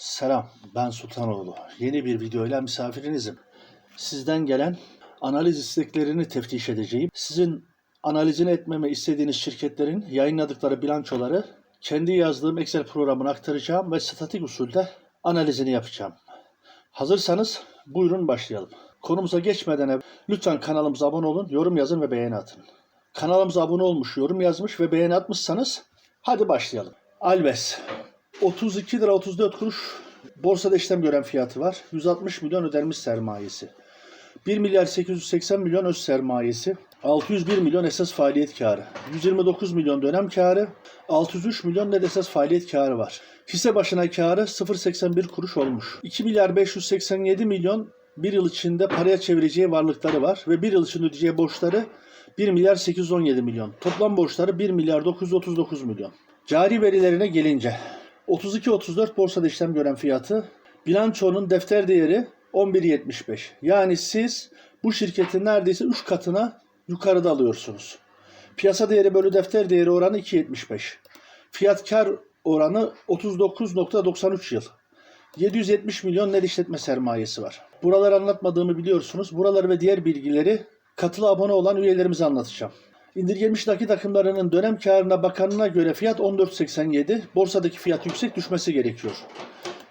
Selam, ben Sultanoğlu. Yeni bir videoyla misafirinizim. Sizden gelen analiz isteklerini teftiş edeceğim. Sizin analizini etmemi istediğiniz şirketlerin yayınladıkları bilançoları kendi yazdığım Excel programına aktaracağım ve statik usulde analizini yapacağım. Hazırsanız buyurun başlayalım. Konumuza geçmeden lütfen kanalımıza abone olun, yorum yazın ve beğeni atın. Kanalımıza abone olmuş, yorum yazmış ve beğeni atmışsanız hadi başlayalım. Alves 32 lira 34 kuruş borsada işlem gören fiyatı var. 160 milyon ödenmiş sermayesi. 1 milyar 880 milyon öz sermayesi. 601 milyon esas faaliyet karı. 129 milyon dönem karı. 603 milyon net esas faaliyet karı var. Hisse başına karı 0.81 kuruş olmuş. 2 milyar 587 milyon bir yıl içinde paraya çevireceği varlıkları var ve bir yıl içinde ödeyeceği borçları 1 milyar 817 milyon. Toplam borçları 1 milyar 939 milyon. Cari verilerine gelince 32.34 borsada işlem gören fiyatı, bilançonun defter değeri 11.75. Yani siz bu şirketin neredeyse 3 katına yukarıda alıyorsunuz. Piyasa değeri bölü defter değeri oranı 2.75. Fiyat kar oranı 39.93 yıl. 770 milyon net işletme sermayesi var. Buraları anlatmadığımı biliyorsunuz. Buraları ve diğer bilgileri katılı abone olan üyelerimize anlatacağım. İndirgenmiş nakit akımlarının dönem karına bakanına göre fiyat 14.87. Borsadaki fiyat yüksek düşmesi gerekiyor.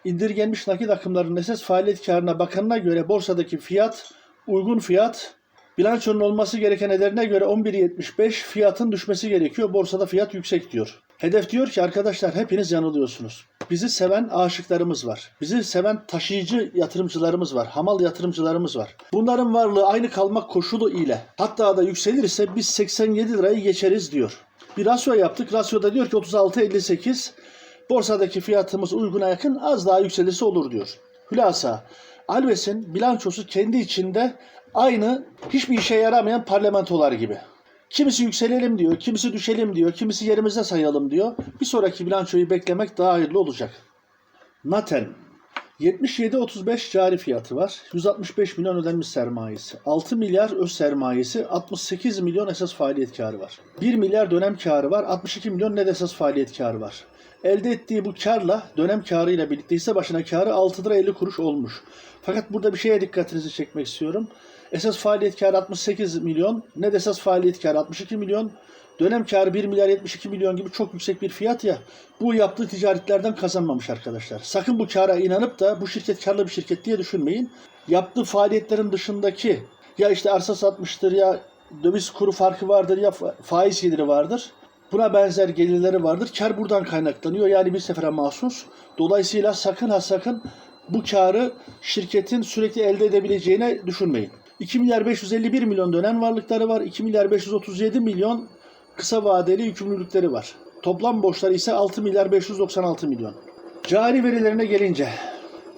İndirgenmiş nakit akımlarının esas faaliyet karına bakanına göre borsadaki fiyat uygun fiyat. Bilançonun olması gereken ederine göre 11.75 fiyatın düşmesi gerekiyor. Borsada fiyat yüksek diyor. Hedef diyor ki arkadaşlar hepiniz yanılıyorsunuz. Bizi seven aşıklarımız var. Bizi seven taşıyıcı yatırımcılarımız var. Hamal yatırımcılarımız var. Bunların varlığı aynı kalmak koşulu ile hatta da yükselirse biz 87 lirayı geçeriz diyor. Bir rasyo yaptık. Rasyoda diyor ki 36.58 borsadaki fiyatımız uyguna yakın az daha yükselirse olur diyor. Hülasa Alves'in bilançosu kendi içinde aynı hiçbir işe yaramayan parlamentolar gibi. Kimisi yükselelim diyor, kimisi düşelim diyor, kimisi yerimizde sayalım diyor. Bir sonraki bilançoyu beklemek daha hayırlı olacak. Naten 77.35 cari fiyatı var. 165 milyon ödenmiş sermayesi. 6 milyar öz sermayesi. 68 milyon esas faaliyet karı var. 1 milyar dönem karı var. 62 milyon net esas faaliyet karı var. Elde ettiği bu karla dönem karıyla birlikte hisse başına karı 6 lira 50 kuruş olmuş. Fakat burada bir şeye dikkatinizi çekmek istiyorum. Esas faaliyet karı 68 milyon, net esas faaliyet karı 62 milyon, dönem karı 1 milyar 72 milyon gibi çok yüksek bir fiyat ya. Bu yaptığı ticaretlerden kazanmamış arkadaşlar. Sakın bu kara inanıp da bu şirket karlı bir şirket diye düşünmeyin. Yaptığı faaliyetlerin dışındaki ya işte arsa satmıştır ya döviz kuru farkı vardır ya fa- faiz geliri vardır. Buna benzer gelirleri vardır. Kar buradan kaynaklanıyor. Yani bir sefere mahsus. Dolayısıyla sakın ha sakın bu karı şirketin sürekli elde edebileceğine düşünmeyin. 2 milyar 551 milyon dönem varlıkları var. 2 milyar 537 milyon kısa vadeli yükümlülükleri var. Toplam borçları ise 6 milyar 596 milyon. Cari verilerine gelince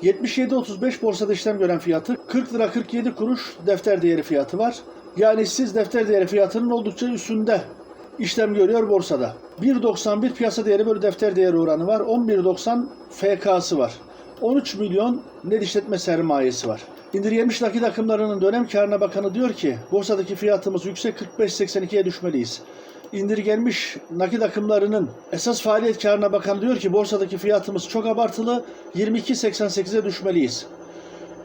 77.35 borsada işlem gören fiyatı 40 lira 47 kuruş defter değeri fiyatı var. Yani siz defter değeri fiyatının oldukça üstünde işlem görüyor borsada. 1.91 piyasa değeri bölü defter değeri oranı var. 11.90 FK'sı var. 13 milyon net işletme sermayesi var. İndirgenmiş nakit akımlarının dönem karına bakanı diyor ki borsadaki fiyatımız yüksek 45.82'ye düşmeliyiz. İndirgenmiş nakit akımlarının esas faaliyet karına bakan diyor ki borsadaki fiyatımız çok abartılı 22.88'e düşmeliyiz.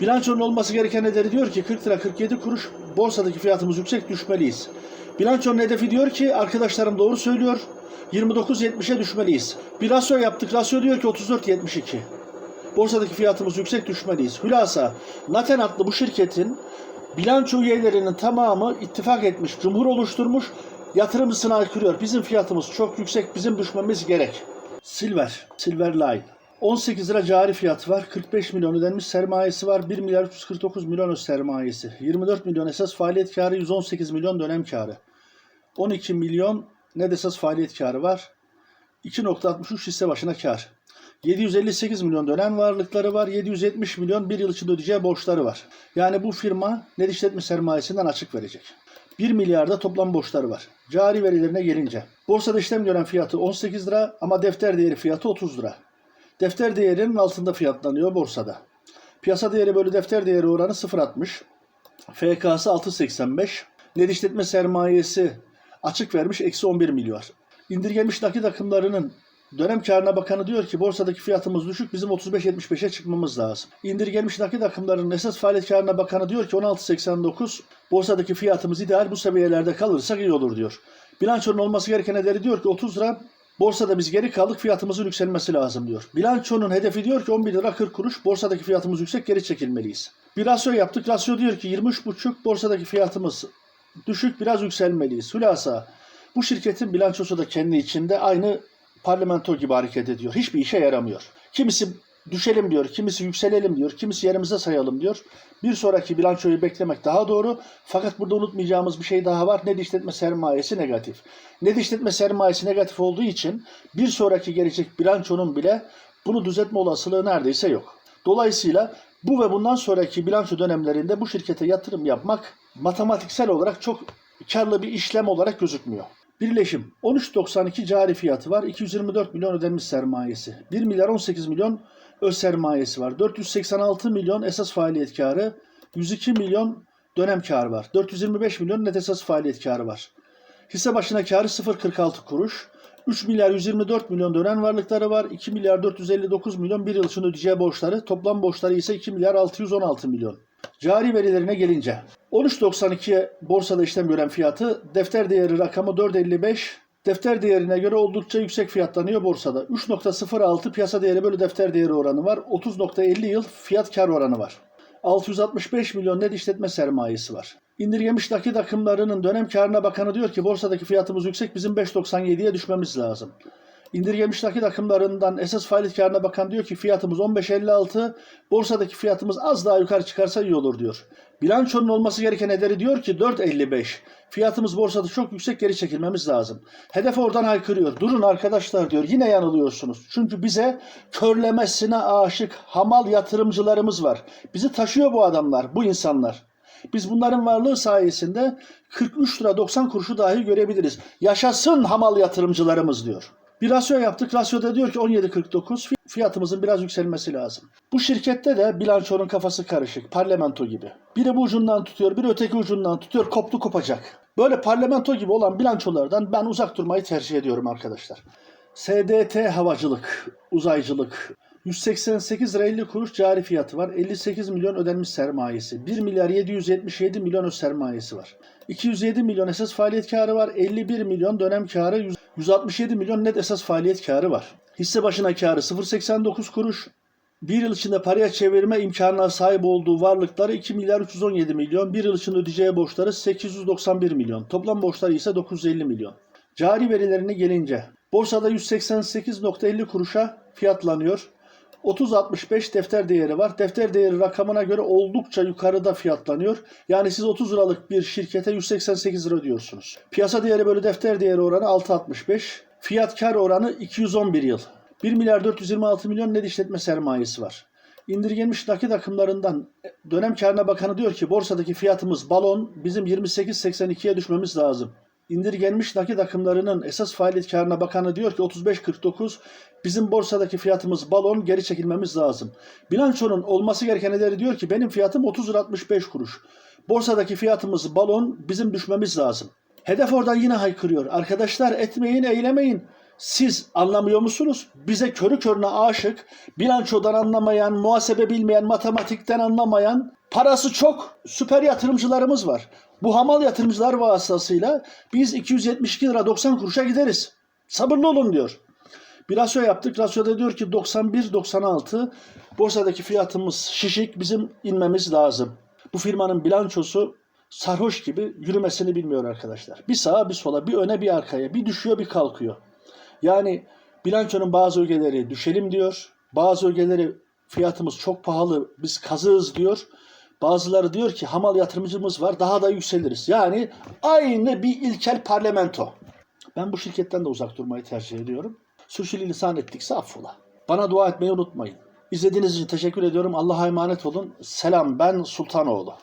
Bilançonun olması gereken nedeni diyor ki 40 lira 47 kuruş borsadaki fiyatımız yüksek düşmeliyiz. Bilançonun hedefi diyor ki arkadaşlarım doğru söylüyor 29.70'e düşmeliyiz. Bir rasyo yaptık rasyo diyor ki 34.72. Borsadaki fiyatımız yüksek düşmeliyiz. Hülasa Naten adlı bu şirketin bilanço üyelerinin tamamı ittifak etmiş, cumhur oluşturmuş, yatırımcısına aykırıyor. Bizim fiyatımız çok yüksek, bizim düşmemiz gerek. Silver, Silver Line. 18 lira cari fiyatı var. 45 milyon ödenmiş sermayesi var. 1 milyar 349 milyon sermayesi. 24 milyon esas faaliyet karı, 118 milyon dönem karı. 12 milyon net esas faaliyet karı var. 2.63 hisse başına kar. 758 milyon dönem varlıkları var. 770 milyon bir yıl içinde ödeyeceği borçları var. Yani bu firma net işletme sermayesinden açık verecek. 1 milyarda toplam borçları var. Cari verilerine gelince. Borsada işlem gören fiyatı 18 lira ama defter değeri fiyatı 30 lira. Defter değerinin altında fiyatlanıyor borsada. Piyasa değeri bölü defter değeri oranı 0.60. FK'sı 6.85. Net işletme sermayesi açık vermiş eksi 11 milyar. İndirgenmiş nakit akımlarının Dönem karına bakanı diyor ki borsadaki fiyatımız düşük bizim 35-75'e çıkmamız lazım. İndirgenmiş nakit akımlarının esas faaliyet karına bakanı diyor ki 16.89 borsadaki fiyatımız ideal bu seviyelerde kalırsak iyi olur diyor. Bilançonun olması gereken ederi diyor ki 30 lira borsada biz geri kaldık fiyatımızın yükselmesi lazım diyor. Bilançonun hedefi diyor ki 11 lira 40 kuruş borsadaki fiyatımız yüksek geri çekilmeliyiz. Bir rasyo yaptık rasyo diyor ki 23.5 borsadaki fiyatımız düşük biraz yükselmeliyiz. Hülasa bu şirketin bilançosu da kendi içinde aynı parlamento gibi hareket ediyor. Hiçbir işe yaramıyor. Kimisi düşelim diyor, kimisi yükselelim diyor, kimisi yerimize sayalım diyor. Bir sonraki bilançoyu beklemek daha doğru. Fakat burada unutmayacağımız bir şey daha var. Net işletme sermayesi negatif. Net işletme sermayesi negatif olduğu için bir sonraki gelecek bilançonun bile bunu düzeltme olasılığı neredeyse yok. Dolayısıyla bu ve bundan sonraki bilanço dönemlerinde bu şirkete yatırım yapmak matematiksel olarak çok karlı bir işlem olarak gözükmüyor. Birleşim 13.92 cari fiyatı var. 224 milyon ödenmiş sermayesi. 1 milyar 18 milyon öz sermayesi var. 486 milyon esas faaliyet karı. 102 milyon dönem karı var. 425 milyon net esas faaliyet karı var. Hisse başına karı 0.46 kuruş. 3 milyar 124 milyon dönen varlıkları var. 2 milyar 459 milyon bir yıl için ödeyeceği borçları. Toplam borçları ise 2 milyar 616 milyon. Cari verilerine gelince 13.92'ye borsada işlem gören fiyatı defter değeri rakamı 4.55 defter değerine göre oldukça yüksek fiyatlanıyor borsada. 3.06 piyasa değeri bölü defter değeri oranı var. 30.50 yıl fiyat kar oranı var. 665 milyon net işletme sermayesi var. İndirgemiş nakit akımlarının dönem karına bakanı diyor ki borsadaki fiyatımız yüksek bizim 5.97'ye düşmemiz lazım. İndirgemiş nakit akımlarından esas faaliyet karına bakan diyor ki fiyatımız 15.56, borsadaki fiyatımız az daha yukarı çıkarsa iyi olur diyor. Bilançonun olması gereken ederi diyor ki 4.55. Fiyatımız borsada çok yüksek geri çekilmemiz lazım. Hedef oradan haykırıyor. Durun arkadaşlar diyor. Yine yanılıyorsunuz. Çünkü bize körlemesine aşık hamal yatırımcılarımız var. Bizi taşıyor bu adamlar, bu insanlar. Biz bunların varlığı sayesinde 43 lira 90 kuruşu dahi görebiliriz. Yaşasın hamal yatırımcılarımız diyor. Bir rasyo yaptık. Rasyoda diyor ki 17.49 fiyatımızın biraz yükselmesi lazım. Bu şirkette de bilançonun kafası karışık. Parlamento gibi. Biri bu ucundan tutuyor, biri öteki ucundan tutuyor. Koptu kopacak. Böyle parlamento gibi olan bilançolardan ben uzak durmayı tercih ediyorum arkadaşlar. SDT havacılık, uzaycılık, 188 lira 50 kuruş cari fiyatı var. 58 milyon ödenmiş sermayesi. 1 milyar 777 milyon öz sermayesi var. 207 milyon esas faaliyet karı var. 51 milyon dönem karı. 167 milyon net esas faaliyet karı var. Hisse başına karı 0.89 kuruş. Bir yıl içinde paraya çevirme imkanına sahip olduğu varlıkları 2 milyar 317 milyon. Bir yıl içinde ödeyeceği borçları 891 milyon. Toplam borçları ise 950 milyon. Cari verilerine gelince borsada 188.50 kuruşa fiyatlanıyor. 30.65 defter değeri var. Defter değeri rakamına göre oldukça yukarıda fiyatlanıyor. Yani siz 30 liralık bir şirkete 188 lira ödüyorsunuz. Piyasa değeri bölü defter değeri oranı 6.65. Fiyat kar oranı 211 yıl. 1 milyar 426 milyon net işletme sermayesi var. İndirgenmiş nakit akımlarından dönem karına bakanı diyor ki borsadaki fiyatımız balon bizim 28.82'ye düşmemiz lazım. İndirgenmiş nakit akımlarının esas faaliyet karına bakanı diyor ki 35.49 bizim borsadaki fiyatımız balon geri çekilmemiz lazım. Bilançonun olması gereken ederi diyor ki benim fiyatım 30 lira 65 kuruş. Borsadaki fiyatımız balon bizim düşmemiz lazım. Hedef oradan yine haykırıyor. Arkadaşlar etmeyin eylemeyin. Siz anlamıyor musunuz? Bize körü körüne aşık, bilançodan anlamayan, muhasebe bilmeyen, matematikten anlamayan, parası çok süper yatırımcılarımız var. Bu hamal yatırımcılar vasıtasıyla biz 272 lira 90 kuruşa gideriz. Sabırlı olun diyor. Bir rasyo yaptık. Rasyoda diyor ki 91-96 borsadaki fiyatımız şişik bizim inmemiz lazım. Bu firmanın bilançosu sarhoş gibi yürümesini bilmiyor arkadaşlar. Bir sağa bir sola bir öne bir arkaya bir düşüyor bir kalkıyor. Yani bilançonun bazı ögeleri düşelim diyor. Bazı ögeleri fiyatımız çok pahalı biz kazığız diyor. Bazıları diyor ki hamal yatırımcımız var daha da yükseliriz. Yani aynı bir ilkel parlamento. Ben bu şirketten de uzak durmayı tercih ediyorum. Sürçülisan ettikse affola. Bana dua etmeyi unutmayın. İzlediğiniz için teşekkür ediyorum. Allah'a emanet olun. Selam ben Sultanoğlu.